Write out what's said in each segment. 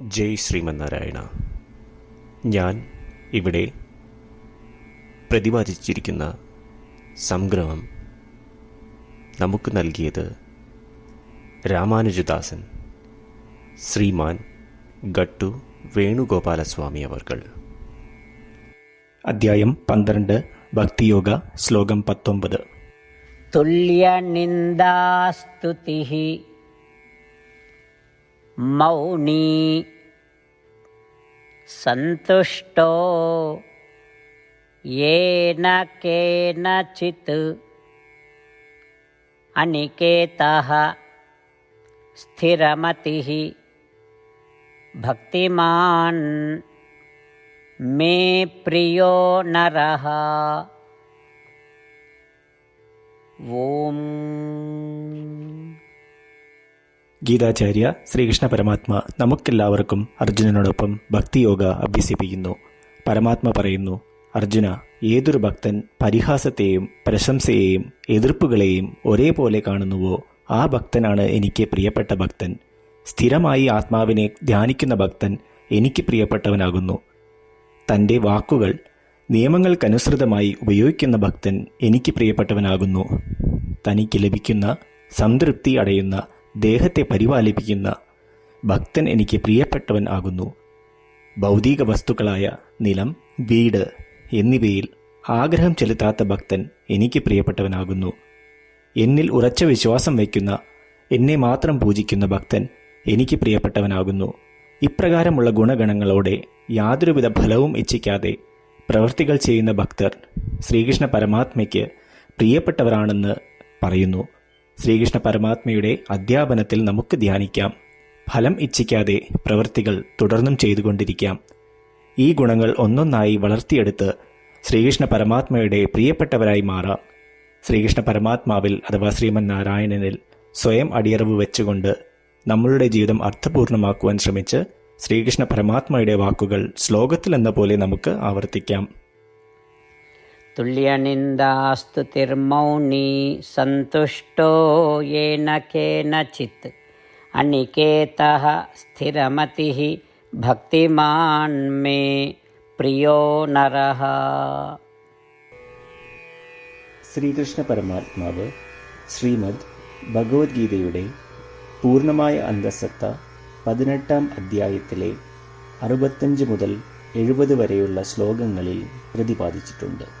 ജയ് ശ്രീമന്നാരായണ. ഞാൻ ഇവിടെ പ്രതിപാദിച്ചിരിക്കുന്ന സംഗ്രഹം നമുക്ക് നൽകിയത് രാമാനുജദാസൻ ശ്രീമാൻ ഗട്ടു വേണുഗോപാലസ്വാമി അവർകൾ. അധ്യായം പന്ത്രണ്ട് ഭക്തിയോഗ ശ്ലോകം പത്തൊമ്പത്. തുല്യനിന്ദാസ്തുതി मौनी। सन्तुष्टो येन केनचित्। अनिकेतः स्थिरमतिः। भक्तिमान् मे प्रियो नरः। ഓം ഗീതാചാര്യ ശ്രീകൃഷ്ണ പരമാത്മ നമുക്കെല്ലാവർക്കും അർജുനനോടൊപ്പം ഭക്തിയോഗ അഭ്യസിപ്പിക്കുന്നു. പരമാത്മ പറയുന്നു അർജുന ഏതൊരു ഭക്തൻ പരിഹാസത്തെയും പ്രശംസയെയും എതിർപ്പുകളെയും ഒരേപോലെ കാണുന്നുവോ? ആ ഭക്തനാണ് എനിക്ക് പ്രിയപ്പെട്ട ഭക്തൻ. സ്ഥിരമായി ആത്മാവിനെ ധ്യാനിക്കുന്ന ഭക്തൻ എനിക്ക് പ്രിയപ്പെട്ടവനാകുന്നു. തന്റെ വാക്കുകൾ നിയമങ്ങൾക്കനുസൃതമായി ഉപയോഗിക്കുന്ന ഭക്തൻ എനിക്ക് പ്രിയപ്പെട്ടവനാകുന്നു. തനിക്ക് ലഭിക്കുന്ന സംതൃപ്തി അടയുന്ന ദേഹത്തെ പരിപാലിപ്പിക്കുന്ന ഭക്തൻ എനിക്ക് പ്രിയപ്പെട്ടവൻ ആകുന്നു. ഭൗതിക വസ്തുക്കളായ നിലം വീട് എന്നിവയിൽ ആഗ്രഹം ചെലുത്താത്ത ഭക്തൻ എനിക്ക് പ്രിയപ്പെട്ടവനാകുന്നു എന്നിൽ ഉറച്ച വിശ്വാസം വയ്ക്കുന്ന എന്നെ മാത്രം പൂജിക്കുന്ന ഭക്തൻ എനിക്ക് പ്രിയപ്പെട്ടവനാകുന്നു ഇപ്രകാരമുള്ള ഗുണഗണങ്ങളോടെ യാതൊരുവിധ ഫലവും ഇച്ഛിക്കാതെ പ്രവൃത്തികൾ ചെയ്യുന്ന ഭക്തർ ശ്രീകൃഷ്ണ പരമാത്മയ്ക്ക് പ്രിയപ്പെട്ടവരാണെന്ന് പറയുന്നു. ശ്രീകൃഷ്ണ പരമാത്മയുടെ അധ്യാപനത്തിൽ നമുക്ക് ധ്യാനിക്കാം. ഫലം ഇച്ഛിക്കാതെ പ്രവൃത്തികൾ തുടർന്നും ചെയ്തുകൊണ്ടിരിക്കാം. ഈ ഗുണങ്ങൾ ഒന്നൊന്നായി വളർത്തിയെടുത്ത് ശ്രീകൃഷ്ണ പരമാത്മയുടെ പ്രിയപ്പെട്ടവരായി മാറാം. ശ്രീകൃഷ്ണ പരമാത്മാവിൽ അഥവാ ശ്രീമൻ നാരായണനിൽ സ്വയം അടിയറവ് വെച്ചുകൊണ്ട് നമ്മളുടെ ജീവിതം അർത്ഥപൂർണമാക്കുവാൻ ശ്രമിച്ച് ശ്രീകൃഷ്ണ പരമാത്മയുടെ വാക്കുകൾ ശ്ലോകത്തിലെന്ന പോലെ നമുക്ക് ആവർത്തിക്കാം. तुल्यनिन्दास्तुतिर्मौनी सन्तुष्टो येन केनचित् अनिकेतः स्थिरमतिः भक्तिमान् मे प्रियो नरः ശ്രീകൃഷ്ണ പരമാത്മാവ് ശ്രീമദ് ഭഗവത്ഗീതയുടെ പൂർണ്ണമായ അന്തസത്ത പതിനെട്ടാം അധ്യായത്തിലെ അറുപത്തഞ്ച് മുതൽ എഴുപത് വരെയുള്ള ശ്ലോകങ്ങളിൽ പ്രതിപാദിച്ചിട്ടുണ്ട്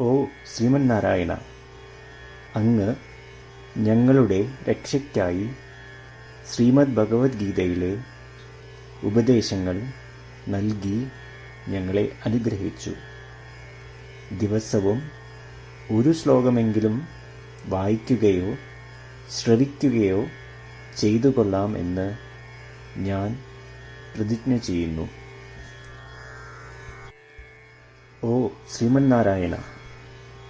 ഓ ശ്രീമന്നാരായണ അങ്ങ് ഞങ്ങളുടെ രക്ഷയ്ക്കായി ശ്രീമദ് ഭഗവത്ഗീതയിലെ ഉപദേശങ്ങൾ നൽകി ഞങ്ങളെ അനുഗ്രഹിച്ചു. ദിവസവും ഒരു ശ്ലോകമെങ്കിലും വായിക്കുകയോ ശ്രവിക്കുകയോ ചെയ്തു കൊള്ളാം എന്ന് ഞാൻ പ്രതിജ്ഞ ചെയ്യുന്നു. ഓ ശ്രീമന്നാരായണ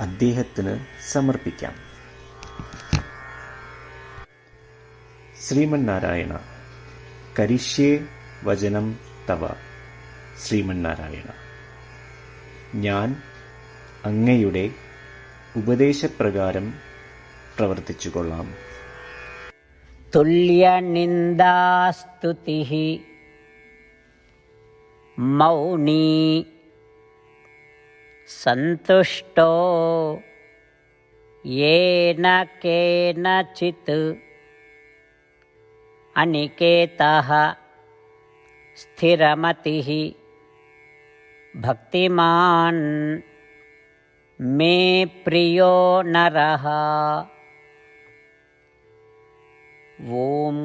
അദ്ദേഹത്തിന് സമർപ്പിക്കാം. ശ്രീമന്നാരായണ കരിഷ്യേ വചനം തവ. ശ്രീമന്നാരായണ ഞാൻ അങ്ങയുടെ ഉപദേശപ്രകാരം പ്രവർത്തിച്ചു കൊള്ളാം തുല്യനിന്ദാസ്തുതി. മൗനീ सन्तुष्टो येन केनचित् अनिकेतः स्थिरमतिः भक्तिमान् मे प्रियो नरः। ॐ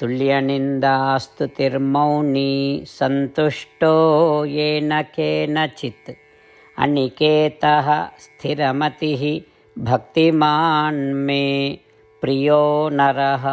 तुल्यनिन्दास्तुतिर्मौनी सन्तुष्टो येन केनचित्। अनिकेतः स्थिरमतिः भक्तिमान् मे प्रियो नरः।